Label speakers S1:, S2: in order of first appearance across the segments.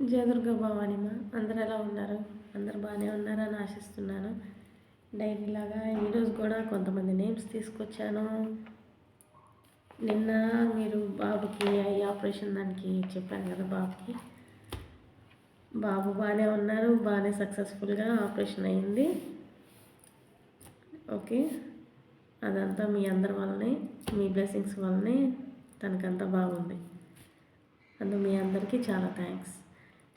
S1: జయదుర్గ భవానిమ అందరు ఎలా ఉన్నారు? అందరు బాగానే ఉన్నారని ఆశిస్తున్నాను. డైరీలాగా ఈరోజు కూడా కొంతమంది నేమ్స్ తీసుకొచ్చాను. నిన్న మీరు బాబుకి ఐ ఆపరేషన్ దానికి చెప్పాను కదా బాబుకి. బాబు బాగానే ఉన్నారు బాగానే సక్సెస్ఫుల్గా ఆపరేషన్ అయింది. ఓకే. అదంతా మీ అందరి వల్లనే మీ బ్లెస్సింగ్స్ వల్లనే తనకంతా బాగుంది. అందు మీ అందరికీ చాలా థ్యాంక్స్.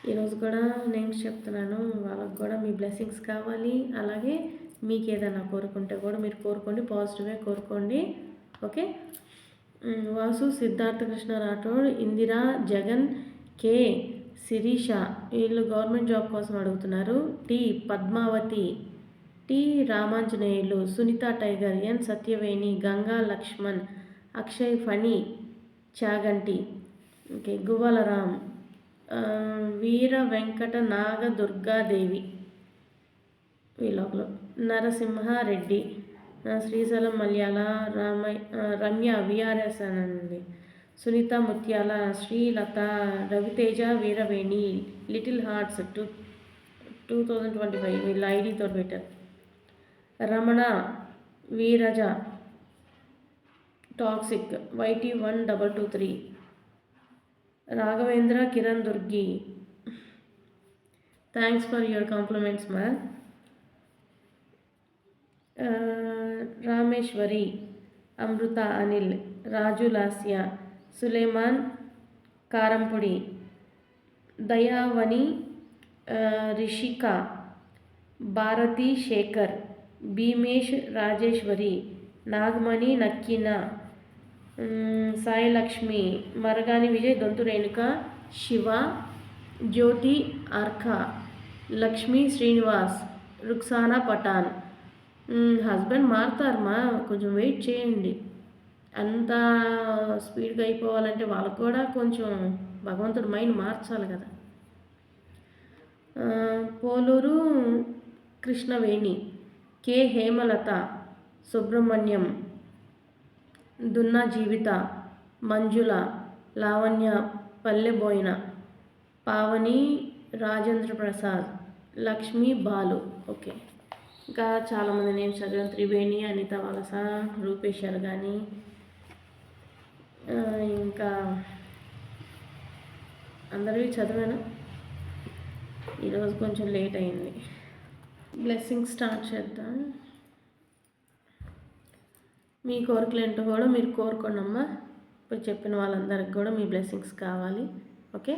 S1: ఈరోజు కూడా నేను చెప్తున్నాను వాళ్ళకి కూడా మీ బ్లెస్సింగ్స్ కావాలి. అలాగే మీకు ఏదైనా కోరుకుంటే కూడా మీరు కోరుకోండి పాజిటివే కోరుకోండి. Okay Vasu Siddhartha Krishna Rathod Indira Jagan K. Sirisha వీళ్ళు గవర్నమెంట్ జాబ్ కోసం అడుగుతున్నారు. T. Padmavathi T. Ramanjaneyulu Sunitha tiger N. Satyaveni Ganga Lakshman Akshay Phani Chaganti. Okay Guvvalaram Veera Venkata Naga Durgadevi వీళ్ళొకరు Narasimhareddy Srisailam Malyala Ramaiah Ramya VRS అనండి Sunitha Muthyala Srilatha Raviteja Veeraveni little hearts two two thousand twenty five వీళ్ళ ఐడితో పెట్టారు. Ramana Veeraja toxic YT one double two three. Raghavendra Kiran Durgi thanks for your compliments ma'am Rameshwari Amrita Anil Raju Lasya Suleman కారంపొడి దయావని ఆ, రిషిక భారతి శేఖర్ భీమేష్ రాజేశ్వరి నాగమణి నక్కిన మ్, Sailakshmi Maragani Vijay Donthu Renuka Siva Jyothi Arka Lakshmi Srinivas Ruksana Pathan. Husband మారుతారమ్మా కొంచెం wait చేయండి. అంత స్పీడ్గా అయిపోవాలంటే వాళ్ళకు కూడా కొంచెం భగవంతుడు mind మార్చాలి కదా. పోలూరు కృష్ణవేణి కె హేమలత సుబ్రహ్మణ్యం దున్నా జీవిత మంజుల లావణ్య పల్లెబోయిన పావని రాజేంద్ర ప్రసాద్ లక్ష్మి బాలు. ఓకే. ఇంకా చాలామంది నేమ్స్ చదివాను. త్రివేణి అనిత వలస రూపేశ్వర్ కానీ ఇంకా అందరివి చదివాను. ఈరోజు కొంచెం లేట్ అయింది. బ్లెస్సింగ్ స్టార్ట్ చేద్దాం. మీ కోరికలు ఏంటో కూడా మీరు కోరుకోండి అమ్మ ఇప్పుడు చెప్పిన వాళ్ళందరికి కూడా మీ బ్లెస్సింగ్స్ కావాలి. ఓకే?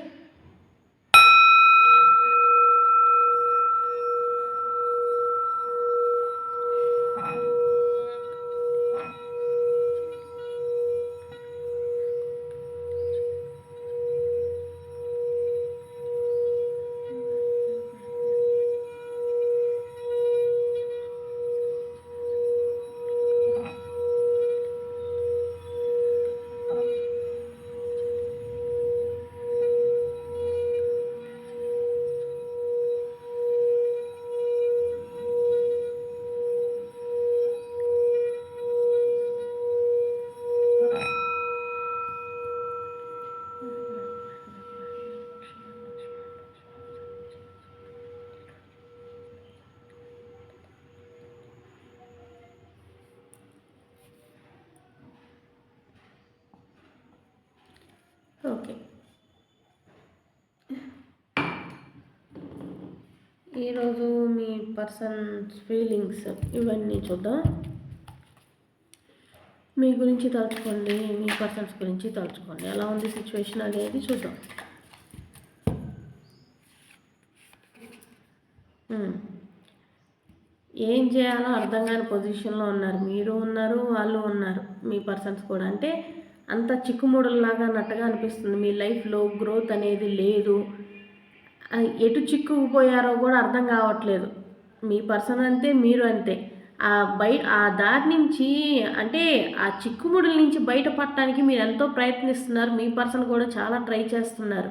S1: ఈరోజు మీ పర్సన్స్ ఫీలింగ్స్ ఇవన్నీ చూద్దాం. మీ గురించి తలుచుకోండి మీ పర్సన్స్ గురించి తలుచుకోండి. ఎలా ఉంది సిచ్యువేషన్ అనేది చూద్దాం. ఏం చేయాలో అర్థం కాని పొజిషన్లో ఉన్నారు. మీరు ఉన్నారు వాళ్ళు ఉన్నారు మీ పర్సన్స్ కూడా. అంటే అంత చిక్కుముడుల్లాగా అన్నట్టుగా అనిపిస్తుంది. మీ లైఫ్లో గ్రోత్ అనేది లేదు. ఎటు చిక్కుకుపోయారో కూడా అర్థం కావట్లేదు. మీ పర్సన్ అంతే మీరు అంతే. ఆ బయ ఆ దారి నుంచి అంటే ఆ చిక్కుముడుల నుంచి బయటపడటానికి మీరు ఎంతో ప్రయత్నిస్తున్నారు. మీ పర్సన్ కూడా చాలా ట్రై చేస్తున్నారు.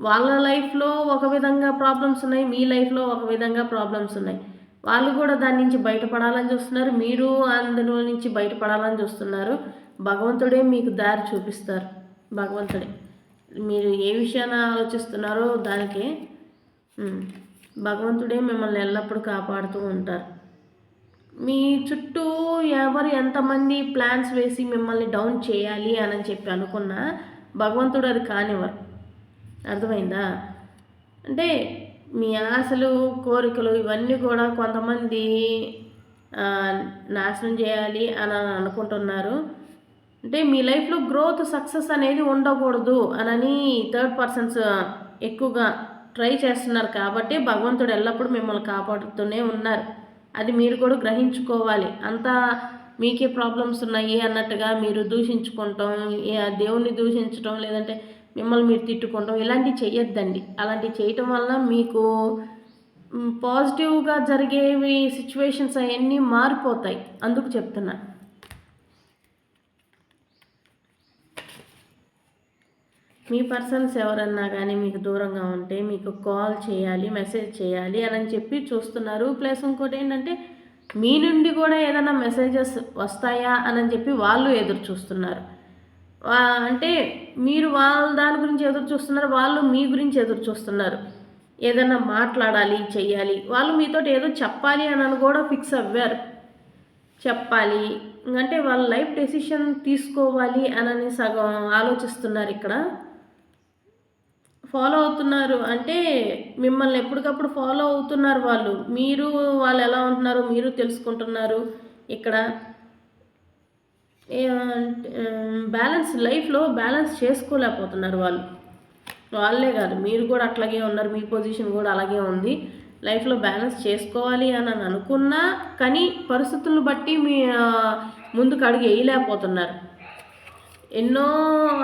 S1: వాళ్ళ లైఫ్లో ఒక విధంగా ప్రాబ్లమ్స్ ఉన్నాయి మీ లైఫ్లో ఒక విధంగా ప్రాబ్లమ్స్ ఉన్నాయి. వాళ్ళు కూడా దాని నుంచి బయటపడాలని చూస్తున్నారు. మీరు అందులో నుంచి బయటపడాలని చూస్తున్నారు. భగవంతుడే మీకు దారి చూపిస్తారు. భగవంతుడే. మీరు ఏ విషయాన్ని ఆలోచిస్తున్నారో దానికే భగవంతుడే మిమ్మల్ని ఎల్లప్పుడూ కాపాడుతూ ఉంటారు. మీ చుట్టూ ఎవరు ఎంతమంది ప్లాన్స్ వేసి మిమ్మల్ని డౌన్ చేయాలి అని చెప్పి అనుకున్నా భగవంతుడు అది కానివ్వరు. అర్థమైందా? అంటే మీ ఆశలు కోరికలు ఇవన్నీ కూడా కొంతమంది నాశనం చేయాలి అని అనుకుంటున్నారు. అంటే మీ లైఫ్లో గ్రోత్ సక్సెస్ అనేది ఉండకూడదు అనని థర్డ్ పర్సన్స్ ఎక్కువగా ట్రై చేస్తున్నారు. కాబట్టి భగవంతుడు ఎల్లప్పుడూ మిమ్మల్ని కాపాడుతూనే ఉన్నారు. అది మీరు కూడా గ్రహించుకోవాలి. అంతా మీకే ప్రాబ్లమ్స్ ఉన్నాయి అన్నట్టుగా మీరు దూషించుకుంటాం దేవుణ్ణి దూషించడం లేదంటే మిమ్మల్ని మీరు తిట్టుకోవడం ఇలాంటివి చేయొద్దండి అలాంటివి చేయటం వల్ల మీకు పాజిటివ్గా జరిగేవి సిచ్యువేషన్స్ అవన్నీ మారిపోతాయి. అందుకు చెప్తున్నాను మీ పర్సన్స్ ఎవరన్నా కానీ మీకు దూరంగా ఉంటే మీకు కాల్ చేయాలి మెసేజ్ చేయాలి అని చెప్పి చూస్తున్నారు. ప్లస్ ఇంకోటి ఏంటంటే మీ నుండి కూడా ఏదైనా మెసేజెస్ వస్తాయా అని చెప్పి వాళ్ళు ఎదురు చూస్తున్నారు. అంటే మీరు వాళ్ళ దాని గురించి ఎదురు చూస్తున్నారు వాళ్ళు మీ గురించి ఎదురు చూస్తున్నారు. ఏదైనా మాట్లాడాలి చెయ్యాలి వాళ్ళు మీతో ఏదో చెప్పాలి అని అని కూడా ఫిక్స్ అవ్వారు. చెప్పాలి అంటే వాళ్ళ లైఫ్ డెసిషన్ తీసుకోవాలి అని సగం ఆలోచిస్తున్నారు ఇక్కడ. ఫాలో అవుతున్నారు? అంటే మిమ్మల్ని ఎప్పటికప్పుడు ఫాలో అవుతున్నారు వాళ్ళు? మీరు వాళ్ళు ఎలా ఉంటున్నారో? మీరు తెలుసుకుంటున్నారు ఇక్కడ? బ్యాలెన్స్ లైఫ్లో బ్యాలెన్స్ చేసుకోలేకపోతున్నారు వాళ్ళు. వాళ్ళే కాదు మీరు కూడా అట్లాగే ఉన్నారు మీ పొజిషన్ కూడా అలాగే ఉంది. లైఫ్లో బ్యాలెన్స్ చేసుకోవాలి అని అని అనుకున్నా కానీ పరిస్థితులను బట్టి మీ ముందుకు అడుగు వేయలేకపోతున్నారు. ఎన్నో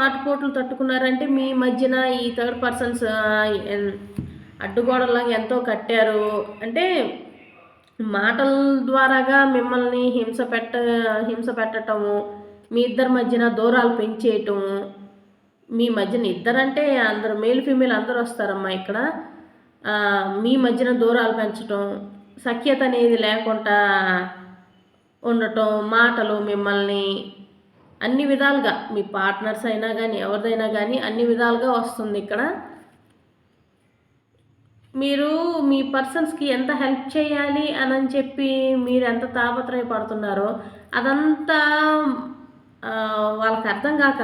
S1: ఆటపోట్లు తట్టుకున్నారంటే మీ మధ్యన ఈ థర్డ్ పర్సన్స్ అడ్డుగోడలాగా ఎంతో కట్టారు. అంటే మాటల ద్వారాగా మిమ్మల్ని హింస పెట్ట హింస పెట్టటము మీ ఇద్దరి మధ్యన దూరాలు పెంచేయటము. మీ మధ్యన ఇద్దరంటే అందరు మేల్ ఫీమేల్ అందరూ వస్తారమ్మా ఇక్కడ. మీ మధ్యన దూరాలు పెంచటం సఖ్యత అనేది లేకుండా ఉండటం మాటలు మిమ్మల్ని అన్ని విధాలుగా మీ పార్ట్నర్స్ అయినా కానీ ఎవరిదైనా కానీ అన్ని విధాలుగా వస్తుంది ఇక్కడ. మీరు మీ పర్సన్స్కి ఎంత హెల్ప్ చేయాలి అని అని చెప్పి మీరు ఎంత తాపత్రయపడుతున్నారో అదంతా వాళ్ళకి అర్థం కాక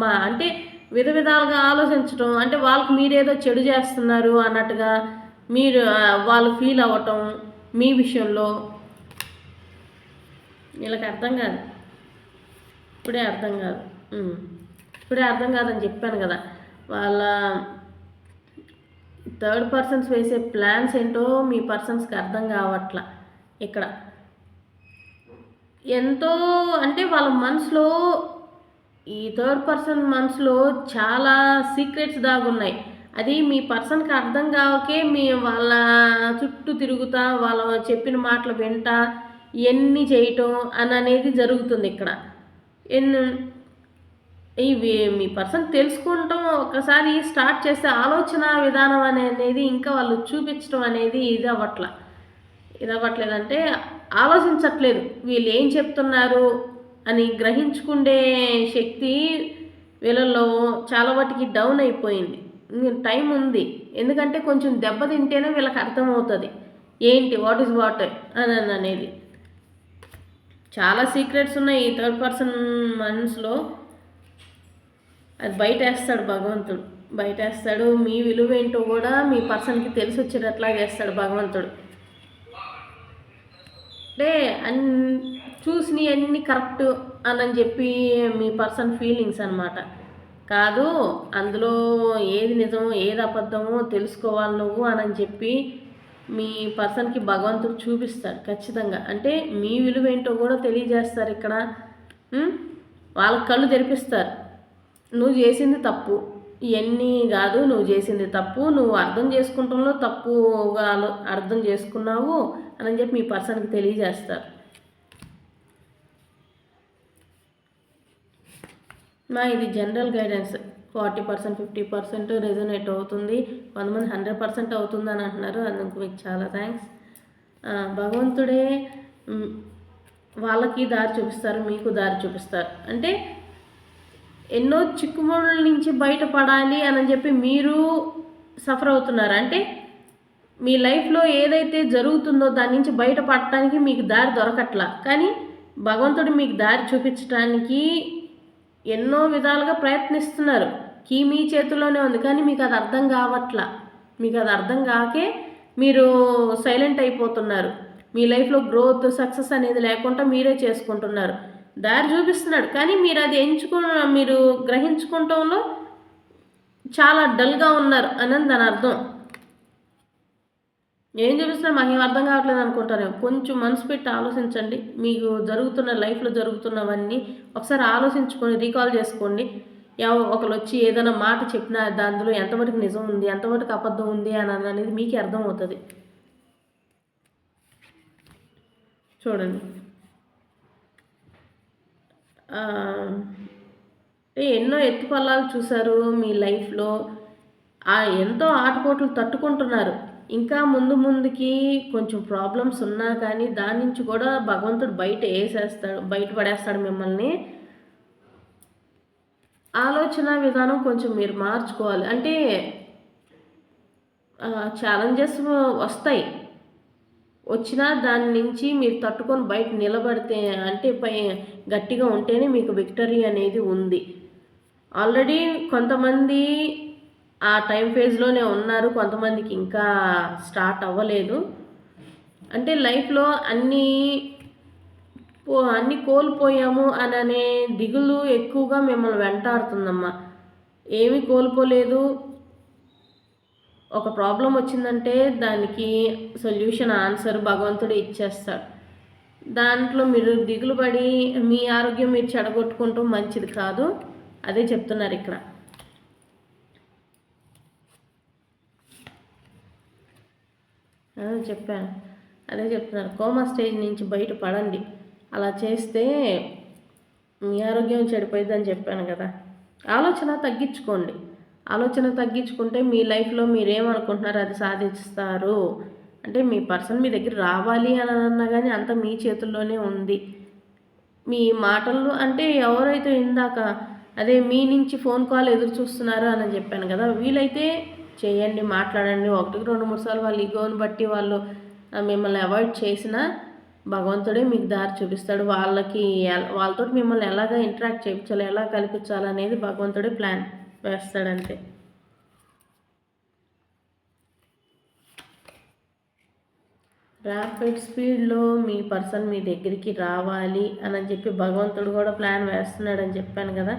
S1: మా అంటే విధ విధాలుగా ఆలోచించడం అంటే వాళ్ళకి మీరేదో చెడు చేస్తున్నారు అన్నట్టుగా మీరు వాళ్ళు ఫీల్ అవ్వటం మీ విషయంలో వీళ్ళకి అర్థం కాదు. ఇప్పుడే అర్థం కాదు. ఇప్పుడే అర్థం కాదని చెప్పాను కదా. వాళ్ళ థర్డ్ పర్సన్స్ వేసే ప్లాన్స్ ఏంటో మీ పర్సన్స్కి అర్థం కావట్లా ఇక్కడ. ఎంతో అంటే వాళ్ళ మనసులో ఈ థర్డ్ పర్సన్ మనసులో చాలా సీక్రెట్స్ దాగున్నాయి. అది మీ పర్సన్కి అర్థం కావకే మీ వాళ్ళ చుట్టూ తిరుగుతా వాళ్ళ చెప్పిన మాటలు వింటా ఇవన్నీ చేయటం అని అనేది జరుగుతుంది ఇక్కడ. ఎన్ని ఇవి మీ పర్సన్ తెలుసుకుంటాం ఒకసారి స్టార్ట్ చేస్తే ఆలోచన విధానం అనేది ఇంకా వాళ్ళు చూపించడం అనేది ఇది అవ్వట్ల. ఇది అవ్వట్లేదంటే ఆలోచించట్లేదు. వీళ్ళు ఏం చెప్తున్నారు అని గ్రహించుకుండే శక్తి వీళ్ళల్లో చాలా వాటికి డౌన్ అయిపోయింది. టైం ఉంది. ఎందుకంటే కొంచెం దెబ్బ తింటేనే వీళ్ళకి అర్థమవుతుంది. ఏంటి? What is what? అని అనేది. చాలా సీక్రెట్స్ ఉన్నాయి ఈ థర్డ్ పర్సన్ మనసులో అది బయట వేస్తాడు భగవంతుడు. బయట వేస్తాడు మీ విలువ ఏంటో కూడా మీ పర్సన్కి తెలిసి వచ్చేటట్లా చేస్తాడు భగవంతుడు. అంటే అన్ చూసినవి అన్ని కరెక్ట్ అని చెప్పి మీ పర్సన్ ఫీలింగ్స్ అనమాట కాదు అందులో ఏది నిజమో ఏది అబద్ధమో తెలుసుకోవాలి నువ్వు అని చెప్పి మీ పర్సన్కి భగవంతుడు చూపిస్తాడు ఖచ్చితంగా. అంటే మీ విలువ ఏంటో కూడా తెలియజేస్తారు ఇక్కడ. వాళ్ళ కళ్ళు తెరిపిస్తారు. నువ్వు చేసింది తప్పు. ఇవన్నీ కాదు నువ్వు చేసింది తప్పు. నువ్వు అర్థం చేసుకుంటంలో తప్పుగా అర్థం చేసుకున్నావు అని చెప్పి మీ పర్సన్కి తెలియజేస్తారు. మా ఇది general guidance. Forty percent fifty percent resonate అవుతుంది. కొంతమంది హండ్రెడ్ పర్సెంట్ అవుతుంది అని అంటున్నారు. అందుకు మీకు చాలా థ్యాంక్స్. భగవంతుడే వాళ్ళకి దారి చూపిస్తారు మీకు దారి చూపిస్తారు. అంటే ఎన్నో చిక్కుముళ్ళ నుంచి బయటపడాలి అని చెప్పి మీరు సఫర్ అవుతున్నారు. అంటే మీ లైఫ్లో ఏదైతే జరుగుతుందో దాని నుంచి బయటపడటానికి మీకు దారి దొరకట్లా. కానీ భగవంతుడు మీకు దారి చూపించడానికి ఎన్నో విధాలుగా ప్రయత్నిస్తున్నారు. కీ మీ చేతిలోనే ఉంది కానీ మీకు అది అర్థం కావట్లా. మీకు అది అర్థం కాకే మీరు సైలెంట్ అయిపోతున్నారు. మీ లైఫ్లో గ్రోత్ సక్సెస్ అనేది లేకుండా మీరే చేసుకుంటున్నారు. దారి చూపిస్తున్నాడు. కానీ మీరు అది ఎంచుకు మీరు గ్రహించుకుంటంలో చాలా డల్గా ఉన్నారు అని దాని అర్థం. ఏం చూపిస్తున్నా? మాకేం అర్థం కావట్లేదు అనుకుంటారు కొంచెం మనసు పెట్టి ఆలోచించండి. మీకు జరుగుతున్న లైఫ్లో జరుగుతున్నవన్నీ ఒకసారి ఆలోచించుకొని రీకాల్ చేసుకోండి. ఒకరు వచ్చి ఏదైనా మాట చెప్పినా దానిలో ఎంతవరకు నిజం ఉంది ఎంతవరకు అబద్ధం ఉంది అని అనేది మీకే అర్థమవుతుంది. చూడండి. ఎన్నో ఎత్తుపల్లాలు చూశారు మీ లైఫ్లో. ఎంతో ఆటపోట్లు తట్టుకుంటున్నారు. ఇంకా ముందు ముందుకి కొంచెం ప్రాబ్లమ్స్ ఉన్నా కానీ దాని నుంచి కూడా భగవంతుడు బయట వేసేస్తాడు బయట పడేస్తాడు మిమ్మల్ని. ఆలోచన విధానం కొంచెం మీరు మార్చుకోవాలి. అంటే ఛాలెంజెస్ వస్తాయి. వచ్చినా దాని నుంచి మీరు తట్టుకొని బయట నిలబడితే అంటే పై గట్టిగా ఉంటేనే మీకు విక్టరీ అనేది ఉంది. ఆల్రెడీ కొంతమంది ఆ టైం ఫేజ్లోనే ఉన్నారు. కొంతమందికి ఇంకా స్టార్ట్ అవ్వలేదు. అంటే లైఫ్లో అన్నీ అన్నీ కోల్పోయాము అని అనే దిగులు ఎక్కువగా మిమ్మల్ని వెంటాడుతుందమ్మా. ఏమీ కోల్పోలేదు. ఒక ప్రాబ్లం వచ్చిందంటే దానికి సొల్యూషన్ ఆన్సర్ భగవంతుడు ఇచ్చేస్తాడు. దాంట్లో మీరు దిగులు పడి మీ ఆరోగ్యం మీరు చెడగొట్టుకుంటూ మంచిది కాదు. అదే చెప్తున్నారు ఇక్కడ. చెప్పాను. అదే చెప్తున్నారు. కోమా స్టేజ్ నుంచి బయట పడండి. అలా చేస్తే మీ ఆరోగ్యం చెడిపోయిందని చెప్పాను కదా. ఆలోచన తగ్గించుకోండి. ఆలోచన తగ్గించుకుంటే మీ లైఫ్లో మీరేమనుకుంటున్నారు? అది సాధిస్తారు. అంటే మీ పర్సన్ మీ దగ్గర రావాలి అని అన్నా కానీ అంత మీ చేతుల్లోనే ఉంది. మీ మాటలు అంటే ఎవరైతే ఇందాక అదే మీ నుంచి ఫోన్ కాల్ ఎదురు చూస్తున్నారు అని చెప్పాను కదా వీలైతే చేయండి మాట్లాడండి. ఒకటికి రెండు మూడు సార్లు వాళ్ళు ఈగోని బట్టి వాళ్ళు మిమ్మల్ని అవాయిడ్ చేసినా భగవంతుడే మీకు దారి చూపిస్తాడు. వాళ్ళకి వాళ్ళతో మిమ్మల్ని ఎలాగ ఇంటరాక్ట్ చేయించాలి ఎలా కల్పించాలి అనేది భగవంతుడే ప్లాన్ వేస్తాడంతే. ర్యాపిడ్ స్పీడ్లో మీ పర్సన్ మీ దగ్గరికి రావాలి అని చెప్పి భగవంతుడు కూడా ప్లాన్ వేస్తున్నాడని చెప్పాను కదా.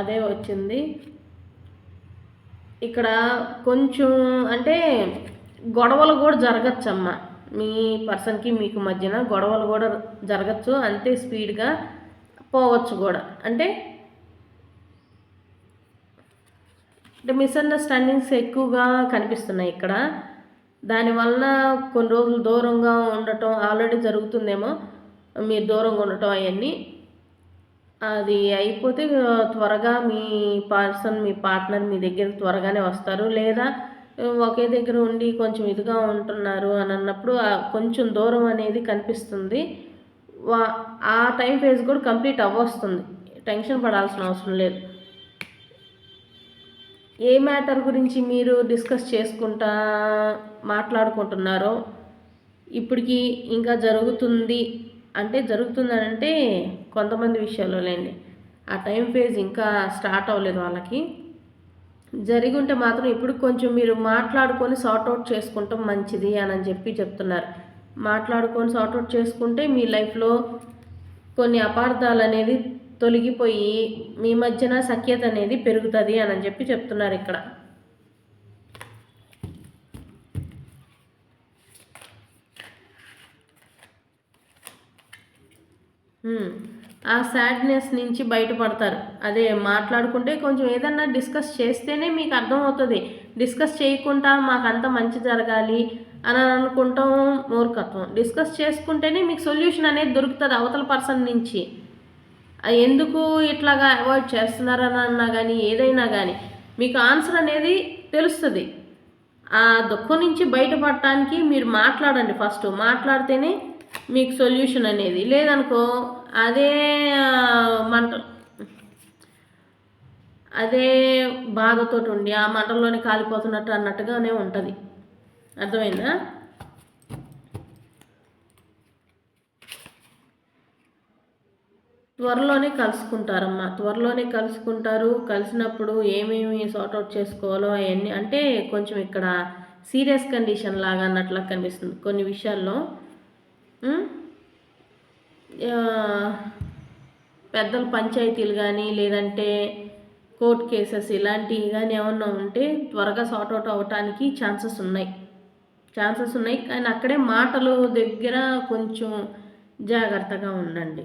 S1: అదే వచ్చింది. ఇక్కడ కొంచెం అంటే గొడవలు కూడా జరగచ్చమ్మా. మీ పర్సన్కి మీకు మధ్యన గొడవలు కూడా జరగచ్చు అంతే స్పీడ్గా పోవచ్చు కూడా. అంటే అంటే మిస్అండర్స్టాండింగ్స్ ఎక్కువగా కనిపిస్తున్నాయి ఇక్కడ. దానివల్ల కొన్ని రోజులు దూరంగా ఉండటం ఆల్రెడీ జరుగుతుందేమో మీరు దూరంగా ఉండటం అవన్నీ. అది అయిపోతే త్వరగా మీ పర్సన్ మీ పార్ట్నర్ మీ దగ్గర త్వరగానే వస్తారు. లేదా ఒకే దగ్గర ఉండి కొంచెం ఇదిగా ఉంటున్నారు అని అన్నప్పుడు కొంచెం దూరం అనేది కనిపిస్తుంది. వా ఆ టైం ఫేజ్ కూడా కంప్లీట్ అవ్వస్తుంది. టెన్షన్ పడాల్సిన అవసరం లేదు. ఏ మ్యాటర్ గురించి మీరు డిస్కస్ చేసుకుంటా మాట్లాడుకుంటున్నారో ఇప్పటికి ఇంకా జరుగుతుంది అంటే జరుగుతుందని అంటే కొంతమంది విషయాల్లో లేండి. ఆ టైం ఫేజ్ ఇంకా స్టార్ట్ అవ్వలేదు వాళ్ళకి. జరిగి ఉంటే మాత్రం ఇప్పుడు కొంచెం మీరు మాట్లాడుకొని సార్ట్అవుట్ చేసుకుంటాం మంచిది అని చెప్పి చెప్తున్నారు. మాట్లాడుకొని సార్ట్అవుట్ చేసుకుంటే మీ లైఫ్లో కొన్ని అపార్థాలు అనేది తొలగిపోయి మీ మధ్యన సఖ్యత అనేది పెరుగుతుంది అని చెప్పి చెప్తున్నారు ఇక్కడ. ఆ సాడ్నెస్ నుంచి బయటపడతారు. అదే మాట్లాడుకుంటే కొంచెం ఏదన్నా డిస్కస్ చేస్తేనే మీకు అర్థమవుతుంది. డిస్కస్ చేయకుండా మాకు అంత మంచి జరగాలి అని అనుకుంటాం మూర్ఖత్వం. డిస్కస్ చేసుకుంటేనే మీకు సొల్యూషన్ అనేది దొరుకుతుంది అవతల పర్సన్ నుంచి. ఎందుకు ఇట్లాగా అవాయిడ్ చేస్తున్నారని అన్నా కానీ ఏదైనా కానీ మీకు ఆన్సర్ అనేది తెలుస్తుంది. ఆ దుఃఖం నుంచి బయటపడటానికి మీరు మాట్లాడండి ఫస్ట్. మాట్లాడితేనే మీకు సొల్యూషన్ అనేది. లేదనుకో అదే మంట అదే బాధతో ఉండి ఆ మంటల్లోనే కాలిపోతున్నట్టు అన్నట్టుగానే ఉంటుంది. అర్థమైందా? త్వరలోనే కలుసుకుంటారమ్మా. త్వరలోనే కలుసుకుంటారు. కలిసినప్పుడు ఏమేమి సార్ట్అవుట్ చేసుకోవాలో అవన్నీ అంటే కొంచెం ఇక్కడ సీరియస్ కండిషన్ లాగా అన్నట్లా కనిపిస్తుంది కొన్ని విషయాల్లో. పెద్దల పంచాయతీలు కానీ లేదంటే కోర్ట్ కేసెస్ ఇలాంటివి కానీ ఏమన్నా ఉంటే త్వరగా సార్ట్ అవుట్ అవ్వటానికి ఛాన్సెస్ ఉన్నాయి. ఛాన్సెస్ ఉన్నాయి. కానీ అక్కడే మాటలు దగ్గర కొంచెం జాగ్రత్తగా ఉండండి.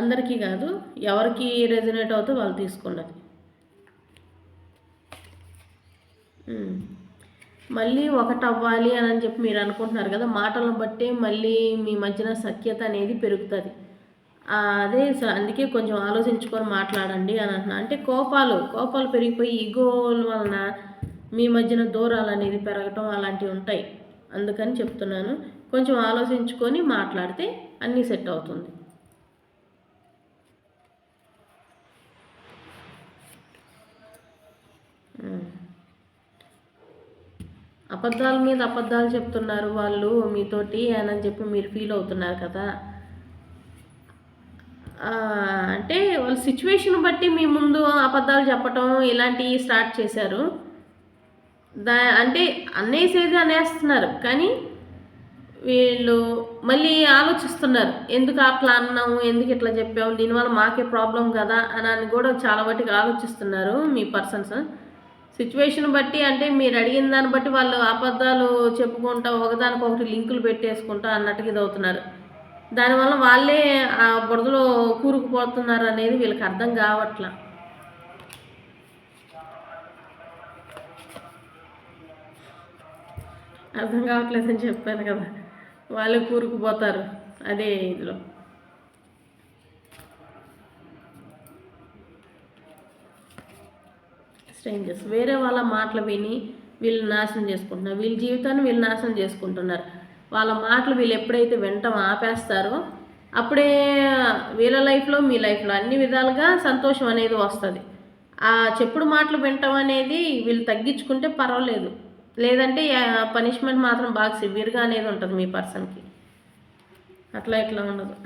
S1: అందరికీ కాదు ఎవరికి రెజినేట్ అవుతే వాళ్ళు తీసుకోండి అది. మళ్ళీ ఒకటి అవ్వాలి అని చెప్పి మీరు అనుకుంటున్నారు కదా మాటలను బట్టి మళ్ళీ మీ మధ్యన సఖ్యత అనేది పెరుగుతుంది. అదే స- అందుకే కొంచెం ఆలోచించుకొని మాట్లాడండి అని అంటున్నా. అంటే కోపాలు కోపాలు పెరిగిపోయి ఈగోల వలన మీ మధ్యన దూరాలు అనేది పెరగటం అలాంటివి ఉంటాయి. అందుకని చెప్తున్నాను. కొంచెం ఆలోచించుకొని మాట్లాడితే అన్నీ సెట్ అవుతుంది. Mm. అబద్ధాల మీద అబద్ధాలు చెప్తున్నారు వాళ్ళు మీతోటి అని అని చెప్పి మీరు ఫీల్ అవుతున్నారు కదా. అంటే వాళ్ళ సిచ్యువేషన్ బట్టి మీ ముందు అబద్ధాలు చెప్పటం ఇలాంటివి స్టార్ట్ చేశారు. దా అంటే అనేసేది అనేస్తున్నారు కానీ వీళ్ళు మళ్ళీ ఆలోచిస్తున్నారు ఎందుకు అట్లా అన్నాము ఎందుకు ఇట్లా చెప్పాము దీనివల్ల మాకే ప్రాబ్లం కదా అని అని కూడా చాలా వాటికి ఆలోచిస్తున్నారు మీ పర్సన్స్ సిచ్యువేషన్ బట్టి అంటే మీరు అడిగిన దాన్ని బట్టి వాళ్ళు అబద్ధాలు చెప్పుకుంటా ఒకదానికొకటి లింకులు పెట్టేసుకుంటా అన్నట్టుగా ఇది అవుతున్నారు. దానివల్ల వాళ్ళే ఆ బురదలో కూరుకుపోతున్నారు అనేది వీళ్ళకి అర్థం కావట్లా. అర్థం కావట్లేదని చెప్పాను కదా. వాళ్ళే కూరుకుపోతారు అదే ఇదిలో. స్ట్రేంజర్స్ వేరే వాళ్ళ మాటలు విని వీళ్ళు నాశనం చేసుకుంటున్నారు. వీళ్ళ జీవితాన్ని వీళ్ళు నాశనం చేసుకుంటున్నారు. వాళ్ళ మాటలు వీళ్ళు ఎప్పుడైతే వినటం ఆపేస్తారో అప్పుడే వీళ్ళ లైఫ్లో మీ లైఫ్లో అన్ని విధాలుగా సంతోషం అనేది వస్తుంది. ఆ చెప్పుడు మాటలు వినటం అనేది వీళ్ళు తగ్గించుకుంటే పర్వాలేదు. లేదంటే పనిష్మెంట్ మాత్రం బాగా సివియర్గా అనేది ఉంటుంది మీ పర్సన్కి. అట్లా ఇట్లా ఉండదు.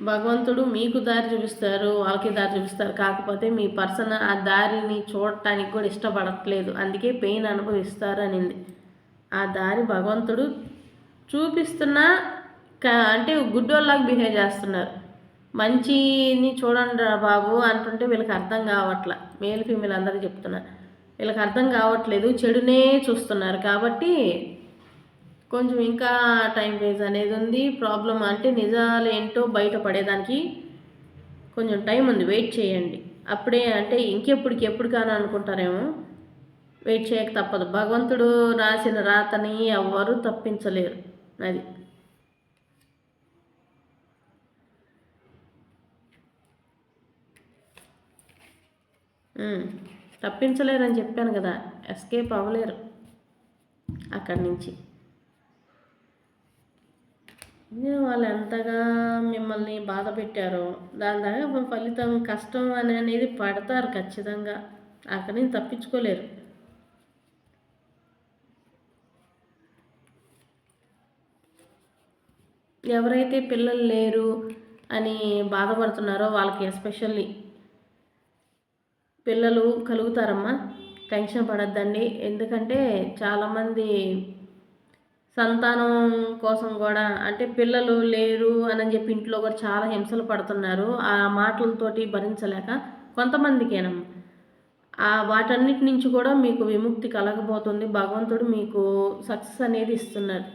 S1: భగవంతుడు మీకు దారి చూపిస్తారు వాళ్ళకి దారి చూపిస్తారు. కాకపోతే మీ పర్సన్ ఆ దారిని చూడటానికి కూడా ఇష్టపడట్లేదు. అందుకే పెయిన్ అనుభవిస్తారు అనింది ఆ దారి భగవంతుడు చూపిస్తున్నా క- అంటే గుడ్డోళ్ళలాగా బిహేవ్ చేస్తున్నారు. మంచిని చూడండి రా బాబు అంటుంటే వీళ్ళకి అర్థం కావట్ల. మేల్ ఫీమేల్ అందరూ చెప్తున్నారు వీళ్ళకి అర్థం కావట్లేదు చెడునే చూస్తున్నారు. కాబట్టి కొంచెం ఇంకా టైం వేజ్ అనేది ఉంది. ప్రాబ్లం అంటే నిజాలు ఏంటో బయటపడేదానికి కొంచెం టైం ఉంది. వెయిట్ చేయండి. అప్పుడే అంటే ఇంకెప్పటికి ఎప్పుడు కానీ అనుకుంటారేమో. వెయిట్ చేయక తప్పదు. భగవంతుడు రాసిన రాతని ఎవ్వరూ తప్పించలేరు. అది. తప్పించలేరని చెప్పాను కదా. ఎస్కేప్ అవ్వలేరు. అక్కడి నుంచి. వాళ్ళు ఎంతగా మిమ్మల్ని బాధ పెట్టారో దాని దాకా ఫలితం కష్టం అని అనేది పడతారు ఖచ్చితంగా. అక్కడి నుంచి తప్పించుకోలేరు. ఎవరైతే పిల్లలు లేరు అని బాధపడుతున్నారో వాళ్ళకి ఎస్పెషల్లీ పిల్లలు కలుగుతారమ్మా. టెన్షన్ పడద్దండి. ఎందుకంటే చాలామంది సంతానం కోసం కూడా అంటే పిల్లలు లేరు అని చెప్పి ఇంట్లో కూడా చాలా హింసలు పడుతున్నారు. ఆ మాటలతోటి భరించలేక కొంతమందికేనం. ఆ వాటన్నిటి నుంచి కూడా మీకు విముక్తి కలగబోతుంది. భగవంతుడు మీకు సక్సెస్ అనేది ఇస్తున్నారు.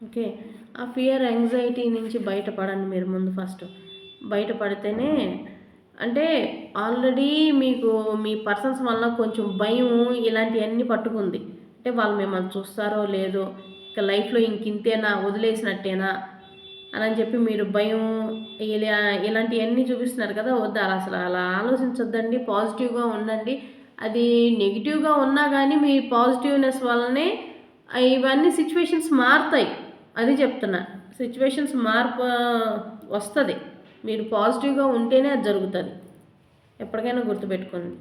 S1: ఓకే. ఆ ఫియర్ యాంగ్జైటీ నుంచి బయటపడండి మీరు ముందు ఫస్ట్. బయటపడితేనే అంటే ఆల్రెడీ మీకు మీ పర్సన్స్ వల్ల కొంచెం భయం ఇలాంటివన్నీ పట్టుకుంది. అంటే వాళ్ళు మిమ్మల్ని చూస్తారో లేదో ఇక లైఫ్లో ఇంకింతేనా వదిలేసినట్టేనా అని చెప్పి మీరు భయం ఇలా ఇలాంటివన్నీ చూపిస్తున్నారు కదా వద్దు అలా అసలు అలా ఆలోచించొద్దండి పాజిటివ్గా ఉండండి. అది నెగిటివ్గా ఉన్నా కానీ మీ పాజిటివ్నెస్ వల్లనే ఇవన్నీ సిచ్యువేషన్స్ మారుతాయి. అది చెప్తున్నా. సిచ్యువేషన్స్ మార్పు వస్తుంది. మీరు పాజిటివ్గా ఉంటేనే అది జరుగుతుంది. ఎప్పటికైనా గుర్తుపెట్టుకోండి.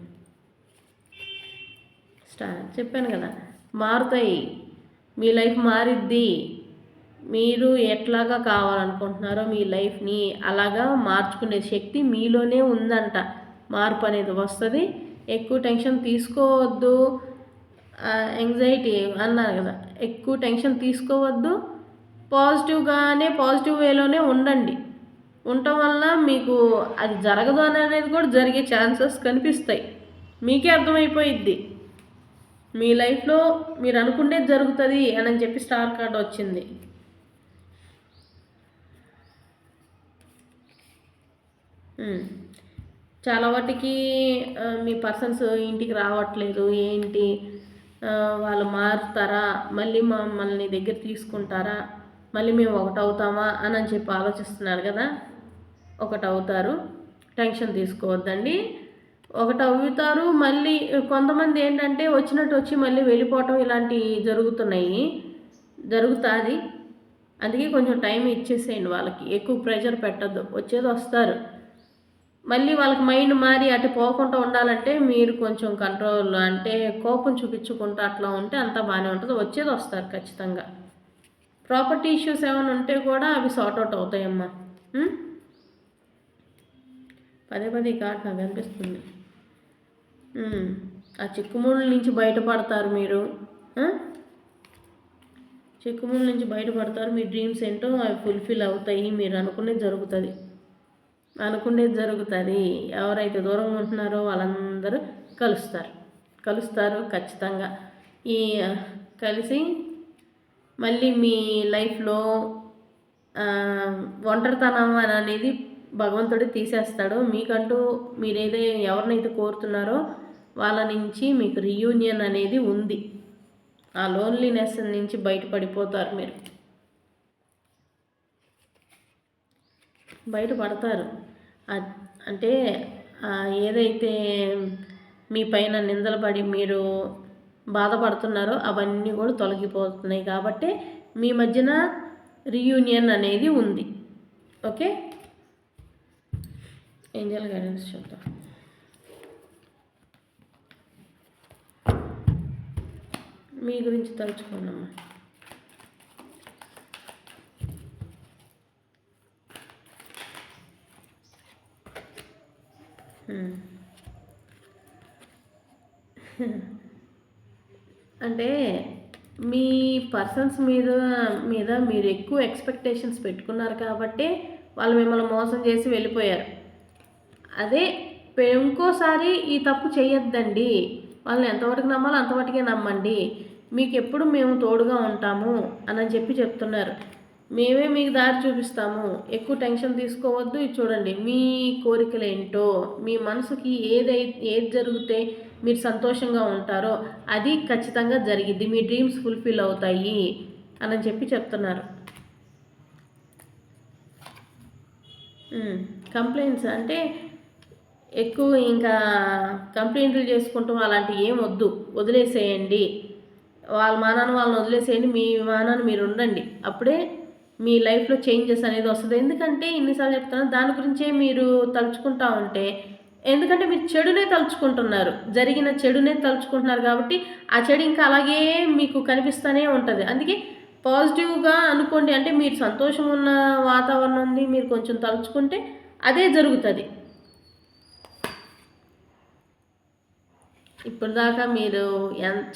S1: స్టార్ చెప్పాను కదా మారుతాయి. మీ లైఫ్ మారిద్ది. మీరు ఎట్లాగా కావాలనుకుంటున్నారో మీ లైఫ్ని అలాగా మార్చుకునే శక్తి మీలోనే ఉందంట. మార్పు అనేది వస్తుంది. ఎక్కువ టెన్షన్ తీసుకోవద్దు. యాంగ్జైటీ అన్నారు కదా ఎక్కువ టెన్షన్ తీసుకోవద్దు. పాజిటివ్గానే పాజిటివ్ వేలోనే ఉండండి. ఉండటం వల్ల మీకు అది జరగదు అనేది కూడా జరిగే ఛాన్సెస్ కనిపిస్తాయి. మీకే అర్థమైపోయిద్ది. మీ లైఫ్లో మీరు అనుకునేది జరుగుతుంది అని చెప్పి స్టార్ కార్డ్ వచ్చింది. చాలా వాటికి మీ పర్సన్స్ ఇంటికి రావట్లేదు ఏంటి? వాళ్ళు మారుతారా? మళ్ళీ మమ్మల్ని దగ్గర తీసుకుంటారా? మళ్ళీ మేము ఒకటి అవుతామా అని చెప్పి ఆలోచిస్తున్నారు కదా. ఒకటి అవుతారు టెన్షన్ తీసుకోవద్దండి. ఒకటి అవుతారు మళ్ళీ కొంతమంది ఏంటంటే వచ్చినట్టు వచ్చి మళ్ళీ వెళ్ళిపోవటం ఇలాంటివి జరుగుతున్నాయి. జరుగుతుంది. అందుకే కొంచెం టైం ఇచ్చేసేయండి వాళ్ళకి. ఎక్కువ ప్రెషర్ పెట్టద్దు. వచ్చేది వస్తారు. మళ్ళీ వాళ్ళకి మైండ్ మారి అటు పోకుండా ఉండాలంటే మీరు కొంచెం కంట్రోల్ అంటే కోపం చూపించుకుంటూ అట్లా ఉంటే అంతా బాగానే ఉంటుంది. వచ్చేది వస్తారు ఖచ్చితంగా. ప్రాపర్టీ ఇష్యూస్ ఏమైనా ఉంటే కూడా అవి సార్ట్అవుట్ అవుతాయమ్మా. పదే పదే కాట్ నాకు అనిపిస్తుంది. ఆ చిక్కుముళ్ళ నుంచి బయటపడతారు మీరు. చిక్కుముళ్ళ నుంచి బయటపడతారు. మీ డ్రీమ్స్ ఏంటో అవి ఫుల్ఫిల్ అవుతాయి. మీరు అనుకునేది జరుగుతుంది. అనుకునేది జరుగుతుంది. ఎవరైతే దూరంగా ఉంటున్నారో వాళ్ళందరూ కలుస్తారు. కలుస్తారు ఖచ్చితంగా. ఈ కలిసి మళ్ళీ మీ లైఫ్లో ఒంటరితనం అనేది భగవంతుడు తీసేస్తాడు మీకంటూ మీరేదే ఎవరినైతే కోరుతున్నారో వాళ్ళ నుంచి మీకు రియూనియన్ అనేది ఉంది. ఆ లోన్లీనెస్ నుంచి బయటపడిపోతారు మీరు. బయటపడతారు. అంటే ఏదైతే మీ పైన నిందలు పడి మీరు బాధపడుతున్నారో అవన్నీ కూడా తొలగిపోతున్నాయి. కాబట్టి మీ మధ్యన రియూనియన్ అనేది ఉంది. ఓకే? ఏంజల్ గైడెన్స్ చూద్దాం మీ గురించి తలుచుకున్నామా అంటే మీ పర్సన్స్ మీద మీద మీరు ఎక్కువ ఎక్స్పెక్టేషన్స్ పెట్టుకున్నారు కాబట్టి వాళ్ళు మిమ్మల్ని మోసం చేసి వెళ్ళిపోయారు. అదే ఇంకోసారి ఈ తప్పు చేయొద్దండి వాళ్ళని ఎంతవరకు నమ్మాలో అంతవరకే నమ్మండి. మీకు ఎప్పుడు మేము తోడుగా ఉంటాము అని చెప్పి చెప్తున్నారు. మేమే మీకు దారి చూపిస్తాము. ఎక్కువ టెన్షన్ తీసుకోవద్దు. ఇది చూడండి మీ కోరికలు ఏంటో మీ మనసుకి ఏదై ఏది జరిగితే మీరు సంతోషంగా ఉంటారో అది ఖచ్చితంగా జరిగిద్ది. మీ డ్రీమ్స్ ఫుల్ఫిల్ అవుతాయి అని చెప్పి చెప్తున్నారు. కంప్లైంట్స్ అంటే ఎక్కువ ఇంకా కంప్లైంట్లు చేసుకుంటాం అలాంటివి ఏం వద్దు. వదిలేసేయండి. వాళ్ళ మానాన్ని వాళ్ళని వదిలేసేయండి. మీ మానాన్ని మీరు ఉండండి. అప్పుడే మీ లైఫ్లో చేంజెస్ అనేది వస్తుంది. ఎందుకంటే ఇన్నిసార్లు చెప్తాను దాని గురించే మీరు తలుచుకుంటా ఉంటే ఎందుకంటే మీరు చెడునే తలుచుకుంటున్నారు. జరిగిన చెడునే తలుచుకుంటున్నారు కాబట్టి ఆ చెడు ఇంకా అలాగే మీకు కనిపిస్తూనే ఉంటుంది. అందుకే పాజిటివ్గా అనుకోండి అంటే మీరు సంతోషం ఉన్న వాతావరణం ఉంది మీరు కొంచెం తలుచుకుంటే అదే జరుగుతుంది. ఇప్పటిదాకా మీరు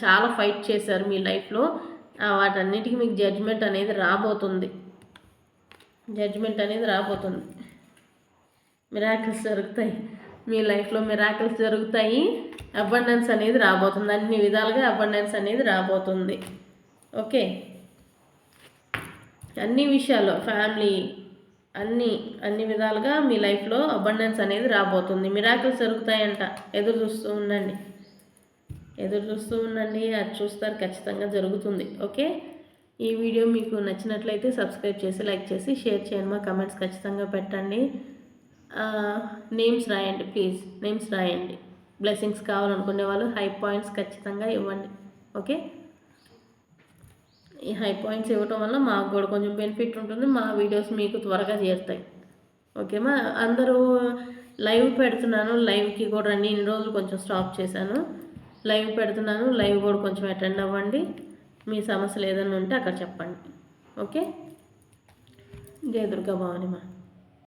S1: చాలా ఫైట్ చేశారు మీ లైఫ్లో వాటన్నిటికీ మీకు జడ్జ్మెంట్ అనేది రాబోతుంది. జడ్జ్మెంట్ అనేది రాబోతుంది. మిరాకిల్స్ జరుగుతాయి. మీ లైఫ్లో మిరాకిల్స్ జరుగుతాయి. అబండెన్స్ అనేది రాబోతుంది. అన్ని విధాలుగా అబండెన్స్ అనేది రాబోతుంది. ఓకే అన్ని విషయాల్లో ఫ్యామిలీ అన్ని అన్ని విధాలుగా మీ లైఫ్లో అబండెన్స్ అనేది రాబోతుంది. మిరాకిల్స్ జరుగుతాయంట. ఎదురు చూస్తూ ఉండండి. ఎదురు చూస్తూ ఉండండి అది చూస్తారు ఖచ్చితంగా జరుగుతుంది. ఓకే? ఈ వీడియో మీకు నచ్చినట్లయితే సబ్స్క్రైబ్ చేసి లైక్ చేసి షేర్ చేయండి. మా కమెంట్స్ ఖచ్చితంగా పెట్టండి. నేమ్స్ రాయండి ప్లీజ్. నేమ్స్ రాయండి. బ్లెస్సింగ్స్ కావాలనుకునే వాళ్ళు హై పాయింట్స్ ఖచ్చితంగా ఇవ్వండి. ఓకే? ఈ హై పాయింట్స్ ఇవ్వటం వల్ల మాకు కూడా కొంచెం బెనిఫిట్ ఉంటుంది. మా వీడియోస్ మీకు త్వరగా చేరుతాయి. ఓకేమా? అందరూ లైవ్ పెడుతున్నాను. లైవ్కి కూడా రండి. ఇన్ని రోజులు కొంచెం స్టాప్ చేశాను. లైవ్ పెడుతున్నాను. లైవ్ కూడా కొంచెం అటెండ్ అవ్వండి. మీ సమస్యలు ఏదైనా ఉంటే అక్కడ చెప్పండి. ఓకే? జయ దుర్గా భవానిమా.